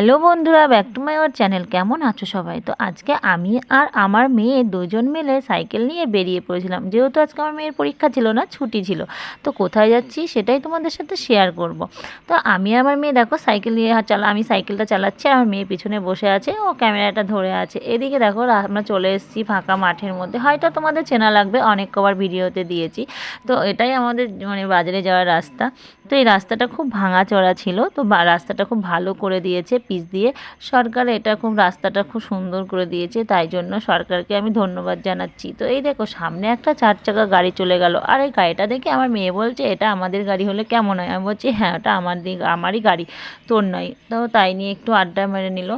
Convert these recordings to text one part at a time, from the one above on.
Hello বন্ধুরা, back to my our channel. কেমন আছো সবাই? তো আজকে আমি আর আমার মেয়ে দুজন মিলে সাইকেল নিয়ে বেরিয়ে পড়েছিলাম। যেহেতু আজকে আমার মেয়ের পরীক্ষা ছিল না, ছুটি ছিল। তো কোথায় যাচ্ছি সেটাই তোমাদের সাথে শেয়ার করব। তো আমি আমার মেয়ে দেখো সাইকেল নিয়ে চালা, আমি সাইকেলটা চালাচ্ছি আমার মেয়ে পিছনে বসে আছে, ও ক্যামেরাটা ধরে আছে। এদিকে দেখো আমরা চলে এসেছি ফাঁকা মাঠের মধ্যে। হয়তো তোমাদের চেনা লাগবে, অনেক কবার ভিডিওতে দিয়েছি। তো এটাই আমাদের মানে বাজারে যাওয়ার রাস্তা। তো এই রাস্তাটা খুব ভাঙা চড়া ছিল। তো রাস্তাটা খুব ভালো করে দিয়েছে পিচ দিয়ে। সরকার এটা খুব, রাস্তাটা খুব সুন্দর করে দিয়েছে, তাই জন্য সরকারকে আমি ধন্যবাদ জানাচ্ছি। তো এই দেখো, সামনে একটা চার চাকা গাড়ি চলে গেল। আর এই গাড়িটা দেখে আমার মেয়ে বলছে, এটা আমাদের গাড়ি হলে কেমন হয়? আমি বলছি হ্যাঁ ওটা আমার আমারই গাড়ি, তোর নয়। তো তাই নিয়ে একটু আড্ডা মেরে নিল।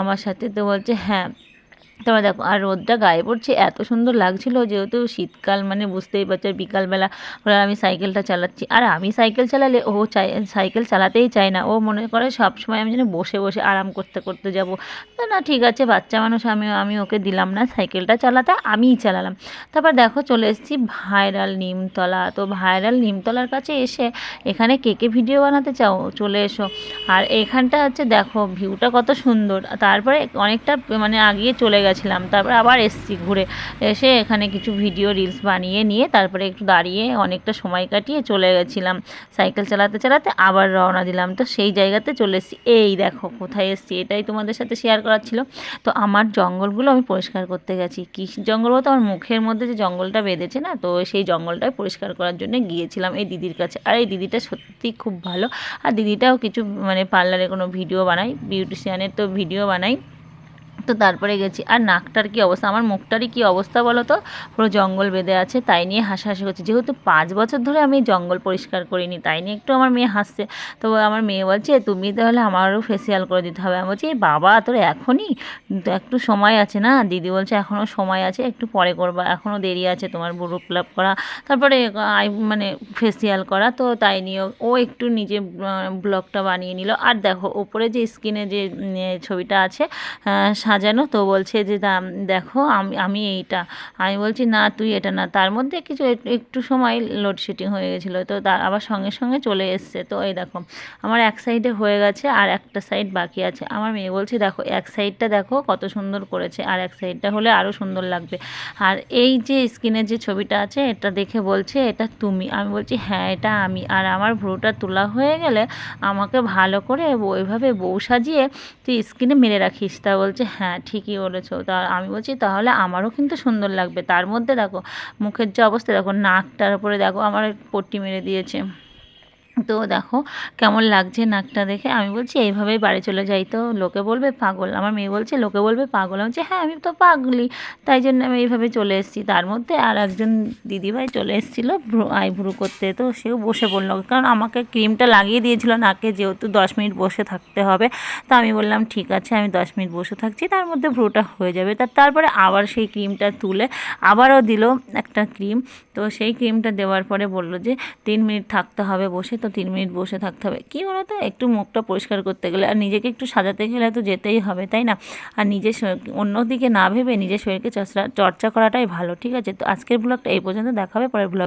আমার সাথে তো বলছে হ্যাঁ তারপর দেখো, আর রোদটা গায়ে পড়ছে, এত সুন্দর লাগছিল যেহেতু শীতকাল মানে বুঝতেই পারছ, বিকালবেলা ওরা আমি সাইকেলটা চালাচ্ছি। আর আমি সাইকেল চালালে ও চাই সাইকেল চালাতেই চায় না, ও মনে করে সব সময় আমি যেন বসে বসে আরাম করতে করতে যাব। তো না, ঠিক আছে, বাচ্চা মানুষ আমি আমি ওকে দিলাম না সাইকেলটা চালাতে, আমিই চালালাম। তারপর দেখো, চলে এসেছি ভাইরাল নিমতলা। তো ভাইরাল নিমতলার কাছে এসে এখানে কে কে ভিডিও বানাতে চাও? চলে এসো। আর এখানটা হচ্ছে, দেখো, ভিউটা কত সুন্দর। তারপরে অনেকটা মানে আগিয়ে চলে গেছিলাম, তারপরে আবার এসছি ঘুরে। এসে এখানে কিছু ভিডিও রিলস বানিয়ে নিয়ে তারপরে একটু দাঁড়িয়ে অনেকটা সময় কাটিয়ে চলে গেছিলাম। সাইকেল চালাতে চালাতে আবার রওনা দিলাম। তো সেই জায়গাতে চলে এসেছি। এই দেখো কোথায় এসেছি, এটাই তোমাদের সাথে শেয়ার করার ছিল। তো আমার জঙ্গলগুলো আমি পরিষ্কার করতে গেছি। কী জঙ্গল বলতে আমার মুখের মধ্যে যে জঙ্গলটা বেঁধেছে না, তো সেই জঙ্গলটাই পরিষ্কার করার জন্য গিয়েছিলাম এই দিদির কাছে। আর এই দিদিটা সত্যি খুব ভালো। আর দিদিটাও কিছু মানে পার্লারে কোনো ভিডিও বানাই বিউটিশিয়ানের তো ভিডিও বানাই। তো তারপরে গেছি। আর নাকটার কি অবস্থা? আমার মুখটারই কি অবস্থা বলো তো পুরো জঙ্গল বেঁধে আছে, তাই নিয়ে হাসাহাসি করছে। যেহেতু পাঁচ বছর ধরে আমি জঙ্গল পরিষ্কার করিনি, তাই নিয়ে একটু আমার মেয়ে হাসছে। তো আমার মেয়ে বলছে, তুমি তাহলে আমারও ফেসিয়াল করে দিতে হবে। আমি বলছি "এই বাবা, তোর এখনই? তো একটু সময় আছে না? দিদি বলছে, এখনও সময় আছে, একটু পরে করবা। এখনও দেরি আছে তোমার বুড়ো ক্লাব করা। তারপরে আই মানে ফেসিয়াল করা। তো তাই নিয়ে ও একটু নিজে ব্লগটা বানিয়ে নিল। আর দেখো, ওপরে যে স্কিনে যে ছবিটা আছে সাজানো, তো বলছে যে দেখো, আমি আমি এইটা। আমি বলছি, না, তুই এটা না। তার মধ্যে কিছু এক- একটু সময় লোডশেডিং হয়ে গেছিল, তো তার আবার সঙ্গে সঙ্গে চলে এসছে। তো এই দেখো, আমার এক সাইডে হয়ে গেছে, আর একটা সাইড বাকি আছে। আমার মেয়ে বলছে, দেখো, এক সাইডটা দেখো, কত সুন্দর করেছে, আর এক সাইডটা হলে আরও সুন্দর লাগবে। আর এই যে স্ক্রিনের যে ছবিটা আছে, এটা দেখে বলছে, এটা তুমি। আমি বলছি হ্যাঁ এটা আমি। আর আমার ভ্রুটা তোলা হয়ে গেলে আমাকে ভালো করে ওইভাবে বউ সাজিয়ে তুই স্কিনে মেরে রাখিস। তা বলছে হ্যাঁ ঠিকই বলেছ। তা আমি বলছি, তাহলে আমারও কিন্তু সুন্দর লাগবে। তার মধ্যে দেখো, মুখের যে অবস্থা, দেখো, নাকটার উপরে দেখো, আমার পট্টি মেরে দিয়েছে। তো দেখো কেমন লাগছে নাকটা দেখে? আমি বলছি, এইভাবেই বাড়ি চলে যাই তো। লোকে বলবে পাগল। আমার মেয়ে বলছে, লোকে বলবে পাগল। আমি বলছি হ্যাঁ আমি তো পাগলি তাই জন্য আমি এইভাবে চলে এসেছি। তার মধ্যে আর একজন দিদিভাই চলে এসেছিল ভ্রু আইব্রু করতে। তো সেও বসে পড়ল। কারণ আমাকে ক্রিমটা লাগিয়ে দিয়েছিল নাকে, যেহেতু দশ মিনিট বসে থাকতে হবে। তো আমি বললাম, ঠিক আছে, আমি দশ মিনিট বসে থাকছি। তার মধ্যে ভ্রুটা হয়ে যাবে। তার তারপরে আবার সেই ক্রিমটা তুলে আবারও দিল একটা ক্রিম। তো সেই ক্রিমটা দেওয়ার পরে বলল যে, তিন মিনিট থাকতে হবে বসে। তো তিন মিনিট বসে থাকতে হবে। কী বলো তো একটু মুখটা পরিষ্কার করতে গেলে আর নিজেকে একটু সাজাতে গেলে তো যেতেই হবে, তাই না? আর নিজের অন্যদিকে না ভেবে নিজের শরীরকে চর্চা চর্চা করাটাই ভালো, ঠিক আছে? তো আজকের ব্লগটা এই পর্যন্ত দেখাবে পরের ব্লগ